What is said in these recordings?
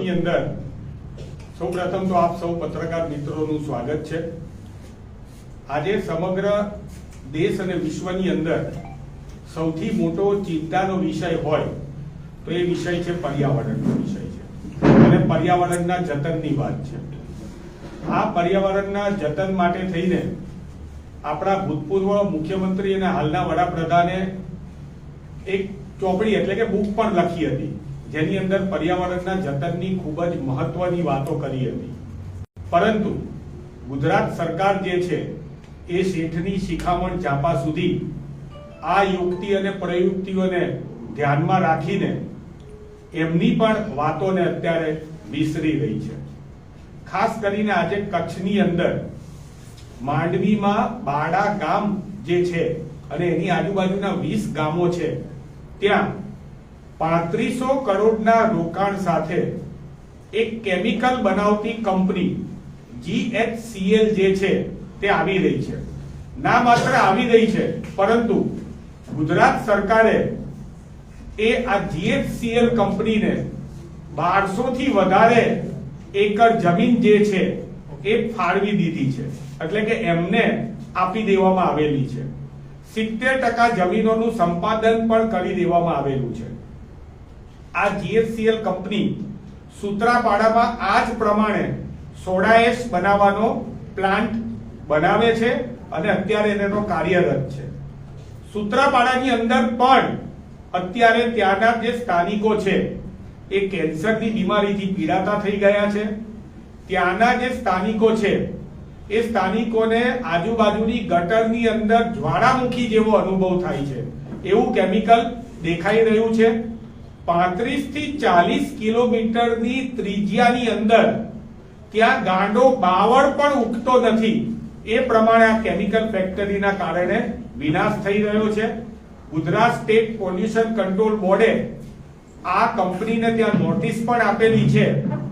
ની અંદર સૌ પ્રથમ તો આપ સૌ પત્રકાર મિત્રોનું સ્વાગત છે. આજે સમગ્ર દેશ અને વિશ્વની અંદર સૌથી મોટો ચિંતાનો વિષય હોય તો એ વિષય છે પર્યાવરણનો વિષય છે. અને પર્યાવરણના જતનની વાત છે. આ પર્યાવરણના જતન માટે થઈને આપણા ભૂતપૂર્વ મુખ્યમંત્રી અને હાલના વડાપ્રધાને એક ચોપડી એટલે કે બુક પણ લખી હતી. જેની અંદર પર્યાવરણના જતનની ખૂબ જ મહત્વની વાતો કરી હતી. પરંતુ ગુજરાત સરકાર જે છે, એ શેઠની શિખામણ ચાપા સુધી આ યુક્તિ અને પ્રયુક્તિઓને ધ્યાનમાં રાખીને એમની પણ વાતોને અત્યારે વિસરી રહી છે. ખાસ કરીને આજે કચ્છની અંદર માંડવીમાં બાડા ગામ જે છે અને એની આજુબાજુના વીસ ગામો છે, ત્યાં પાંત્રીસો કરોડના રોકાણ સાથે એક કેમિકલ બનાવતી કંપની જીએચસીએલ જે છે તે આવી રહી છે. ના માત્ર આવી રહી છે, પરંતુ ગુજરાત સરકારે એ આ જીએચસીએલ કંપનીને બારસો થી વધારે એકર જમીન જે છે એ ફાળવી દીધી છે. એટલે કે એમને આપી દેવામાં આવેલી છે. સિત્તેર ટકા જમીનોનું સંપાદન પણ કરી દેવામાં આવેલું છે. આ જીએસસીએલ કંપની સૂત્રાપાડામાં આ જ પ્રમાણે સોડાએસ બનાવવાનો પ્લાન્ટ બનાવે છે અને અત્યારે એનો કાર્યરત છે. સૂત્રાપાડાની અંદર પણ અત્યારે ત્યાંના જે સ્થાનિકો છે, એ કેન્સરની બીમારીથી પીડાતા થઈ ગયા છે. ત્યાંના જે સ્થાનિકો છે, એ સ્થાનિકોને આજુબાજુની ગટરની અંદર જ્વાળામુખી જેવો અનુભવ થાય છે. એવું કેમિકલ દેખાઈ રહ્યું છે. પાંત્રીસ ચાલીસ કિલોમીટરની ત્રિજ્યાની અંદર ત્યાં ગાંડો બાવળ પણ ઉગતો નથી. એ પ્રમાણે આ કેમિકલ ફેક્ટરીના કારણે વિનાશ થઈ રહ્યો છે. ગુજરાત સ્ટેટ પોલ્યુશન કંટ્રોલ બોર્ડે આ કંપનીને ત્યાં નોટિસ પણ આપેલી છે,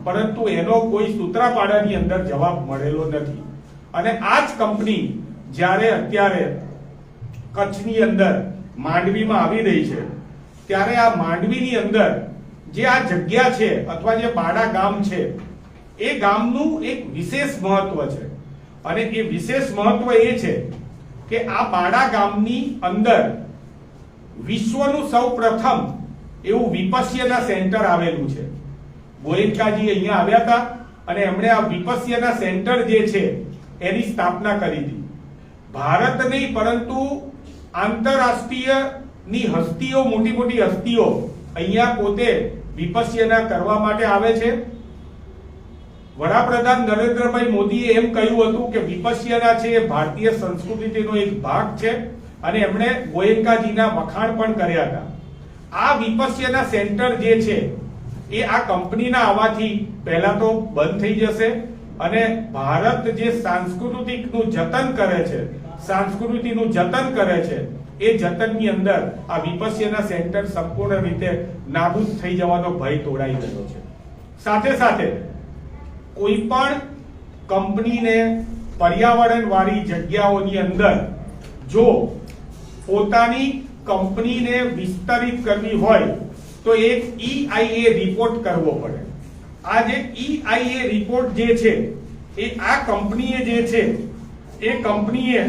પરંતુ એનો કોઈ સૂત્રાપાડાની અંદર જવાબ મળેલો નથી. અને આ જ કંપની જ્યારે અત્યારે કચ્છની અંદર માંડવીમાં આવી રહી છે. ત્યારે આ માંડવીની અંદર જે આ જગ્યા છે અથવા જે બાડા ગામ છે, એ ગામનું એક વિશેષ મહત્વ છે. અને એ વિશેષ મહત્વ એ છે કે આ બાડા ગામની અંદર વિશ્વનું સૌ પ્રથમ એવું વિપસ્યના સેન્ટર આવેલું છે. ગોયંકાજી અહીંયા આવ્યા હતા અને એમણે આ વિપસ્યના સેન્ટર જે છે એની સ્થાપના કરી હતી ભારત નહીં, પરંતુ આંતરરાષ્ટ્રીય ની હસ્તીઓ, મોટી મોટી હસ્તીઓ અહીંયા પોતે વિપસ્યના કરવા માટે આવે છે. વડાપ્રધાન નરેન્દ્રભાઈ મોદીએ એમ કહ્યું હતું કે વિપસ્યના છે એ ભારતીય સંસ્કૃતિનો એક ભાગ છે અને એમણે ગોયંકાજીના વખાણ પણ કર્યા હતા. આ વિપસ્યના સેન્ટર જે છે એ આ કંપનીના આવવાથી પહેલા તો બંધ થઈ જશે. અને ભારત જે સાંસ્કૃતિકનું જતન કરે છે, સંસ્કૃતિનું જતન કરે છે, એ જતનની અંદર આ વિપસ્યના સેન્ટર સંપૂર્ણ રીતે નાબૂદ થઈ જવાનો ભય તોડાઈ રહ્યો છે. સાથે સાથે કોઈ પણ કંપનીને પર્યાવરણ વાળી જગ્યાઓની અંદર જો પોતાની કંપનીને વિસ્તરિત કરવી હોય, તો એક ઈઆઈએ રિપોર્ટ કરવો પડે. આ જે ઈઆઈએ રિપોર્ટ જે છે, એ આ કંપનીએ જે છે, એ કંપનીએ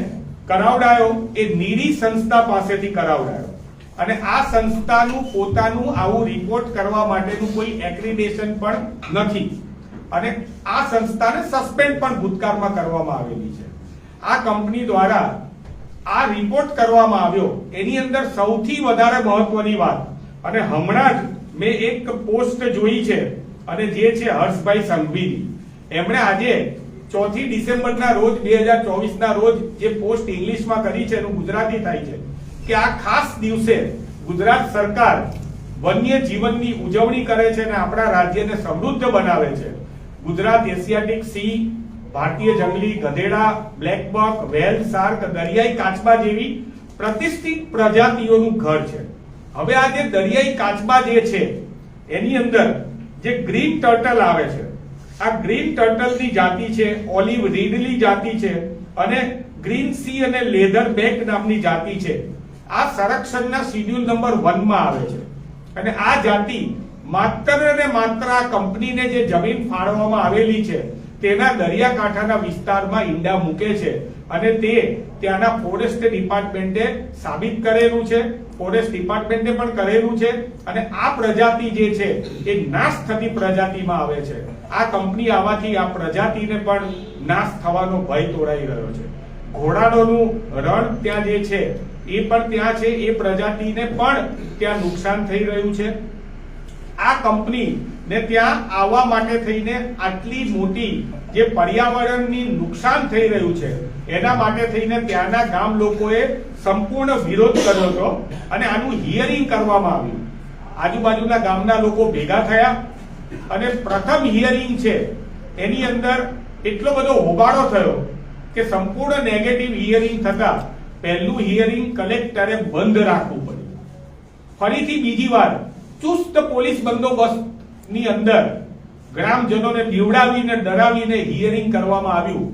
કરાવડાયો, એ નીરી સંસ્થા પાસેથી કરાવડાયો. અને આ સંસ્થાનું પોતાનું આવું રિપોર્ટ કરવા માટેનું કોઈ એક્રિડેશન પણ નથી. અને આ સંસ્થાને સસ્પેન્ડ પણ ભૂતકાળમાં કરવામાં આવેલી છે. આ કંપની દ્વારા આ રિપોર્ટ કરવામાં આવ્યો, એની અંદર સૌથી વધારે મહત્વની વાત, અને હમણાં જ મેં એક પોસ્ટ જોઈ છે અને જે છે હર્ષભાઈ સંઘવી એમણે આજે ચોથી ડિસેમ્બરના રોજ, બે હજાર ચોવીસના રોજ જે પોસ્ટ ઇંગ્લિશમાં કરી છે, એનું ગુજરાતી થાય છે, કે આ ખાસ દિવસે ગુજરાત સરકાર વન્ય જીવનની ઉજવણી કરે છે અને આપણા રાજ્યને સમૃદ્ધ બનાવે છે. ગુજરાત એશિયાટિક સી, ભારતીય જંગલી ગધેડા, બ્લેક બક, વેલ, શાર્ક, દરિયાઈ કાચબા જેવી પ્રતિષ્ઠિત પ્રજાતિઓનું ઘર છે. હવે આ જે દરિયાઈ કાચબા જે છે, એની અંદર જે ગ્રીન ટર્ટલ આવે છે. આ ગ્રીન ટર્ટલની જાતિ છે, ઓલિવ રીડલી જાતિ છે અને ગ્રીન સી અને લેધર બેક નામની જાતિ છે. આ સંરક્ષણના શિડ્યુલ નંબર વનમાં આવે છે. અને આ જાતિ માત્ર ને માત્ર આ કંપનીને જે જમીન ફાળવવામાં આવેલી છે તેના દરિયાકાંઠાના વિસ્તારમાં ઈંડા મૂકે છે અને તે ત્યાંના ફોરેસ્ટ ડિપાર્ટમેન્ટે સાબિત કરેલું છે. ફોરેસ્ટ ડિપાર્ટમેન્ટે પણ કરેલું છે અને આ પ્રજાતિ જે છે એ નાશ થતી પ્રજાતિમાં આવે છે. આ કંપની આવવાથી આ પ્રજાતિને પણ નાશ થવાનો ભય તોડાઈ રહ્યો છે. ઘોડાડોનું રણ ત્યાં જે છે એ પણ ત્યાં છે. એ પ્રજાતિને પણ ત્યાં નુકસાન થઈ રહ્યું છે. આ કંપની ને ત્યાં આવવા માટે થઈને આટલી મોટી જે પર્યાવરણની નુકસાન થઈ રહ્યું છે, એના માટે થઈને ત્યાંના ગામ લોકોએ સંપૂર્ણ વિરોધ કર્યો હતો અને આનું હિયરિંગ કરવામાં આવ્યું. આજુબાજુના ગામના લોકો ભેગા થયા અને પ્રથમ હિયરિંગ છે, એની અંદર એટલો બધો હોબાળો થયો કે સંપૂર્ણ નેગેટિવ હિયરિંગ થતા પહેલું હિયરિંગ કલેક્ટરે બંધ રાખવું પડ્યું. ફરીથી બીજી વાર ચુસ્ત પોલીસ બંદોબસ્તની અંદર ગ્રામજનોને બીવડાવીને ડરાવીને હિયરિંગ કરવામાં આવ્યું.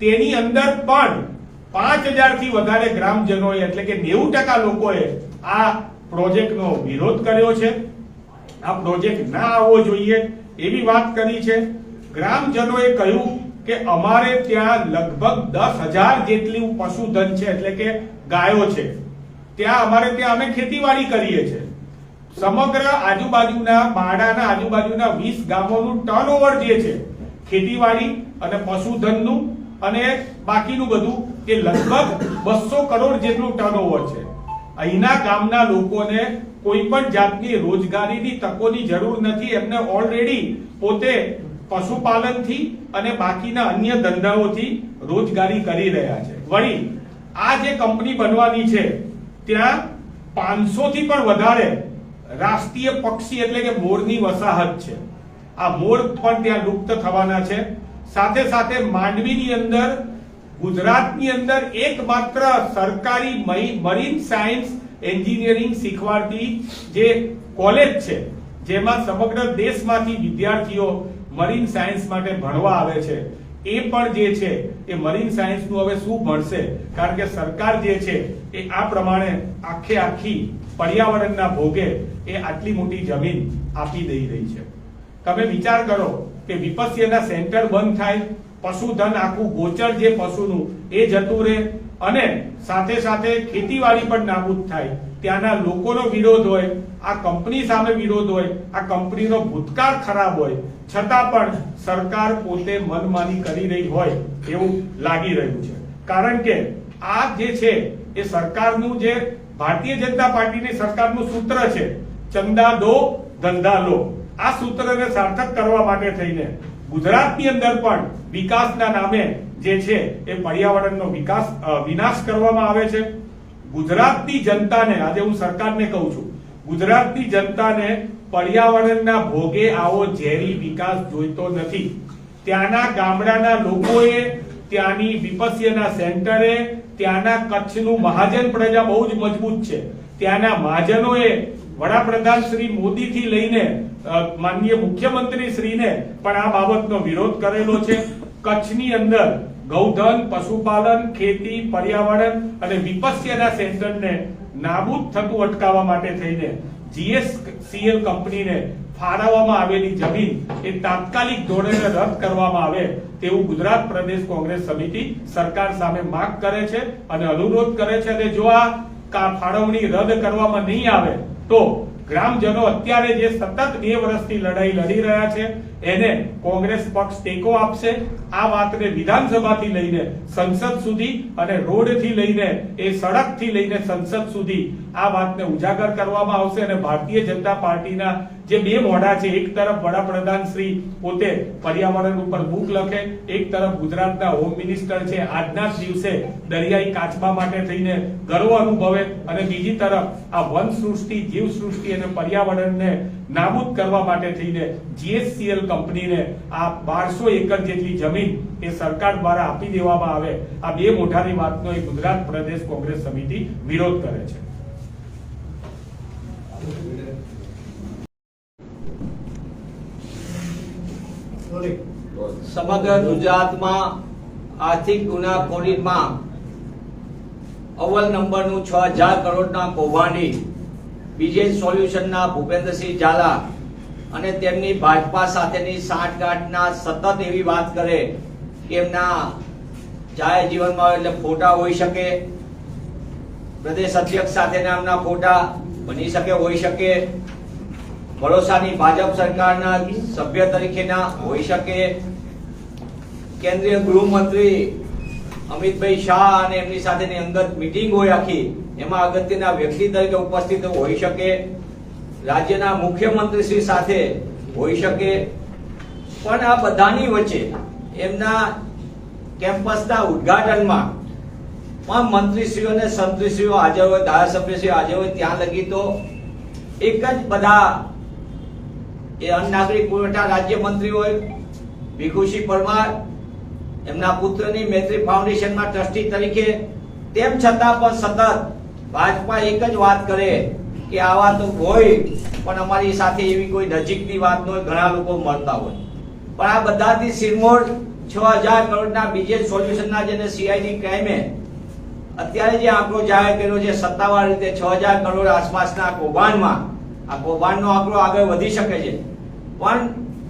તેની અંદર પણ પાંચ હજારથી વધારે ગ્રામજનોએ, એટલે કે નેવું ટકા લોકોએ આ પ્રોજેક્ટનો વિરોધ કર્યો છે. આ પ્રોજેક્ટ ના આવવો જોઈએ. એવી વાત કરી છે. ગ્રામજનોએ કહ્યું કે અમારે ત્યાં લગભગ દસ હજાર જેટલું પશુધન છે, એટલે કે ગાયો છે. ત્યાં અમારે ત્યાં અમે ખેતીવાડી કરીએ છીએ. સમગ્ર આજુબાજુના બાડાના આજુબાજુના વીસ ગામોનું ટર્નઓવર જે છે, ખેતીવાડી અને પશુધનનું અને બાકીનું બધું, એ લગભગ બસો કરોડ જેટલું ટર્નઓવર છે. અહીંના ગામના લોકોને કોઈ પણ જાતની રોજગારીની તકોની જરૂર નથી. એમને ઓલરેડી પોતે પશુપાલનથી અને બાકીના અન્ય ધંધાઓથી રોજગારી કરી રહ્યા છે. વળી, આ જે કંપની બનવાની છે, ત્યાં પાંચસો થી પણ વધારે રાષ્ટ્રીય પક્ષી એટલે કે મોરની વસાહત છે. આ મોર પણ ત્યાં લુપ્ત થવાના છે. સાથે સાથે માંડવીની અંદર, ગુજરાતની અંદર એકમાત્ર સરકારી મરીન સાયન્સ એન્જિનિયરિંગ શીખવાડતી જે કોલેજ છે, જેમાં સમગ્ર દેશમાંથી વિદ્યાર્થીઓ મરીન સાયન્સ માટે ભણવા આવે છે. એ પણ જે છે એ મરીન સાયન્સનું હવે શું ભણશે? કારણ કે સરકાર જે છે એ આ પ્રમાણે આખે આખી પર્યાવરણના ભોગે એ આટલી મોટી જમીન આપી દઈ રહી છે. તમે વિચાર કરો કે વિપસ્યના સેન્ટર બંધ થાય, પશુધન આખું ગોચર જે પશુનું એ જતું રહે અને સાથે સાથે ખેતીવાડી પણ નાબૂદ થાય. ત્યાંના લોકોનો વિરોધ હોય, આ કંપની સામે વિરોધ હોય, આ કંપનીનો ભૂતકાળ ખરાબ હોય છતાં પણ સરકાર પોતે મનમાની કરી રહી હોય એવું લાગી રહ્યું છે. કારણ કે આ જે છે, એ સરકારનું જે ભારતીય જનતા પાર્ટીની સરકારનું સૂત્ર છે, ચંદા દો, ધંધા લો. આ સૂત્રને સાર્થક કરવા માટે થઈને ગુજરાતની અંદર પણ વિકાસના નામે જે છે, એ પર્યાવરણનો વિકાસ વિનાશ કરવામાં આવે છે. ગુજરાતની જનતાને, આજે હું સરકારને કહું છું, ગુજરાતની જનતાને પર્યાવરણના ભોગે આવો ઝેરી વિકાસ જોઈતો નથી. ત્યાંના ગામડાના લોકોએ ત્યાંની વિપસ્યના સેન્ટરે ત્યાંના કચ્છનું મહાજન પ્રજા બહુ જ મજબૂત છે. ત્યાંના મહાજનોએ વડાપ્રધાન શ્રી મોદીથી લઈને માનનીય મુખ્યમંત્રી શ્રીને પણ આ બાબતનો વિરોધ કરેલો છે. કચ્છની અંદર ગૌધન, પશુપાલન, ખેતી, પર્યાવરણ અને વિપસ્યના સેન્ટરને નાબૂદ થતું અટકાવવા માટે થઈને જીએસસીએલ કંપનીને ફાળવવામાં આવેલી જમીન એ તાત્કાલિક ધોરણે રદ કરવામાં આવે તેવું ગુજરાત પ્રદેશ કોંગ્રેસ સમિતિ સરકાર સામે માંગ કરે છે અને અનુરોધ કરે છે. અને જો આ ફાળવણી રદ કરવામાં નહીં આવે તો ગ્રામજનો અત્યારે જે સતત બે વર્ષથી લડાઈ લડી રહ્યા છે એને કોંગ્રેસ પક્ષ ટેકો આપશે. આ વાતને વિધાનસભાથી લઈને સંસદ સુધી અને રોડથી લઈને એ સડકથી લઈને સંસદ સુધી આ વાતને ઉજાગર કરવામાં આવશે અને ભારતીય જનતા પાર્ટીના જે બે મોઢા છે, એક તરફ વડાપ્રધાન શ્રી પોતે પર્યાવરણ ઉપર બુક લખે, એક તરફ ગુજરાતના હોમ મિનિસ્ટર છે, આજના દિવસે દરિયાઈ કાચબા માટે થઈને ગર્વ અનુભવે અને બીજી તરફ આ વન સૃષ્ટિ જીવ સૃષ્ટિ અને પર્યાવરણને નાબૂદ કરવા માટે થઈને જીએસસીએલ કંપનીને આ બારસો એકર જેટલી જમીન એ સરકાર દ્વારા આપી દેવામાં આવે આ બે મોઢાની વાતનો એ ગુજરાત પ્રદેશ કોંગ્રેસ સમિતિ વિરોધ કરે છે. સમગ્ર ગુજરાતમાં આર્થિક ગુનાખોરીમાં અવ્વલ નંબરનું છ હજાર કરોડના કૌભાંડી બીજે સોલ્યુશનના ભૂપેન્દ્રસિંહ ઝાલા અને તેમની ભાજપા સાથેની સાંઠગાંઠના સતત એવી વાત કરે કે એમના જાહેર જીવનમાં એટલે ફોટા હોઈ શકે, પ્રદેશ અધ્યક્ષ સાથેના એમના ફોટા બની શકે, હોઈ શકે, ભરોસાની ભાજપ સરકારના સભ્ય તરીકેના હોઈ શકે. કેન્દ્રીય ગૃહમંત્રી અમિતભાઈ શાહ અને એમની સાથેની અંગત મીટિંગ હોય આખી. એમાં અગત્યના વ્યક્તિ તરીકે ઉપસ્થિત હોઈ શકે, રાજ્યના મુખ્યમંત્રી શ્રી સાથે હોઈ શકે. પણ આ બધાની વચ્ચે એમના કેમ્પસના ઉદ્ઘાટનમાં પણ મંત્રીશ્રીઓ અને સંત્રીશ્રીઓ હાજર હોય, ધારાસભ્યશ્રીઓ હાજર હોય, ત્યાં લગી તો એક જ બધા એ અન્ન નાગરિક પુરવઠા રાજ્યમંત્રી હોય ભીખુસિંહ પરમાર, એમના પુત્રની મૈત્રી ફાઉન્ડેશનમાં ટ્રસ્ટી તરીકે, તેમ છતાં પણ સતત ભાજપા એક જ વાત કરે કે આવા તો હોય, પણ અમારી સાથે એવી કોઈ નજીકની વાત ન હોય, ઘણા લોકો મળતા હોય. પણ આ બધાથી સિરમોર છ હજાર કરોડના બીજે સોલ્યુશનના જેને સીઆઈડી ક્રાઇમે અત્યારે જે આંકડો જાહેર કર્યો છે, સત્તાવાર રીતે છ હજાર કરોડ આસપાસના કૌભાંડમાં, આ કૌભાંડનો આંકડો આગળ વધી શકે છે. પણ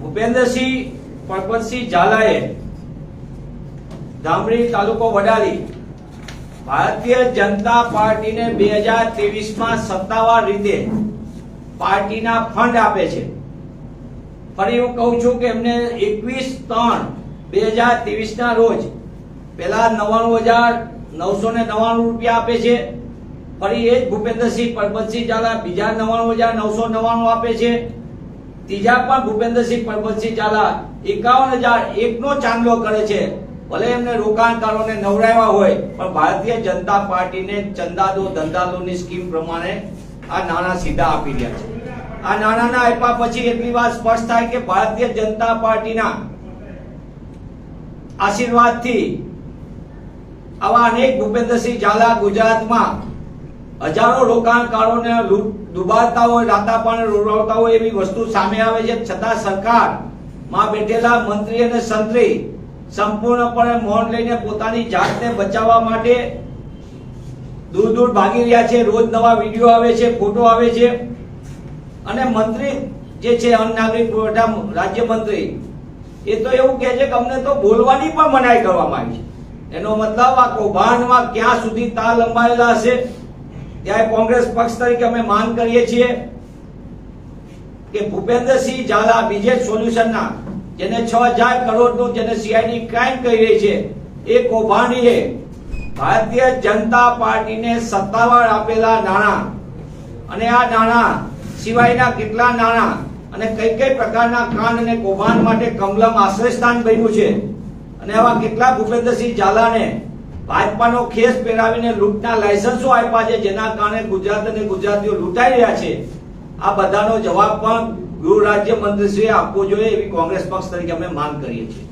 ભૂપેન્દ્રસિંહ પરપતસિંહ ઝાલાએ ધામડી તાલુકો વડાલી ભારતીય જનતા પાર્ટીને બે હજાર ત્રેવીસમાં સત્તાવાર રીતે પાર્ટીના ફંડ આપે છે. ફરી હું કહું છું કે એમને એકવીસ ત્રણ બે હજાર ત્રેવીસ ના રોજ પેલા નવ્વાણું હજાર નવસો ને નવ્વાણું રૂપિયા આપે છે. ફરી એ જ ભૂપેન્દ્રસિંહ પરબતસિંહ ઝાલા બીજા નવ્વાણું હજાર નવસો નવ્વાણું આપે છે. ત્રીજા પણ ભૂપેન્દ્રસિંહ પરબતસિંહ ઝાલા એકાવન હજાર એકનો ચાંદલો કરે છે. ભલે એમને રોકાણકારોને નવરાવ્યા હોય, પણ ભારતીય જનતા પાર્ટીને ચંદાદો ધંધાદોની સ્કીમ પ્રમાણે આ નાણાં સીધા આપી રહ્યા છે. આ નાણાંના આપ્યા પછી એટલી વાત સ્પષ્ટ થાય કે ભારતીય જનતા પાર્ટીના આશીર્વાદથી આવા અનેક ભૂપેન્દ્રસિંહ ઝાલા ગુજરાતમાં હજારો રોકાણકારોને ડુબાડતા હોય, રાતા પણ રોડાવતા હોય એવી વસ્તુ સામે આવે છે. છતાં સરકારમાં બેઠેલા મંત્રી અને સંત્રી સંપૂર્ણપણે મૌન લઈને પોતાની જાતને બચાવવા માટે દૂર દૂર ભાગી રહ્યા છે. રોજ નવા વીડિયો આવે છે ફોટો આવે છે. અને મંત્રી જે છે, અન્ન નાગરિક પુરવઠા રાજ્ય મંત્રી એ તો એવું કહે છે કે અમને તો બોલવાની પણ મનાઈ કરવામાં આવી છે. એનો મતલબ આ કૌભાંડમાં ક્યાં સુધી તાર લંબાયેલા હશે? ત્યારે કોંગ્રેસ પક્ષ તરીકે અમે માંગ કરીએ છીએ કે ભૂપેન્દ્રસિંહ ઝાલા બીજે સોલ્યુશનના જેને છ હજાર કરોડનું જેને સીઆઈડી ક્રાઇમ કહી રહી છે, એ કૌભાંડીએ ભારતીય જનતા પાર્ટીને સત્તાવાર આપેલા નાણાં અને આ નાણાં સિવાયના કેટલા નાણાં અને કઈ કઈ પ્રકારના કાંડ અને કૌભાંડ માટે કમલમ આશ્રયસ્થાન બન્યું છે અને આવા કેટલા ભૂપેન્દ્રસિંહ ઝાલાને ભાજપાનો ખેસ પહેરાવીને લૂંટના લાયસન્સો આપ્યા છે, જેના કારણે ગુજરાત અને ગુજરાતીઓ લૂંટાઈ રહ્યા છે? આ બધાનો જવાબ પણ ગૃહ રાજ્ય મંત્રીશ્રીએ આપવો જોઈએ એવી કોંગ્રેસ પક્ષ તરીકે અમે માંગ કરીએ છીએ.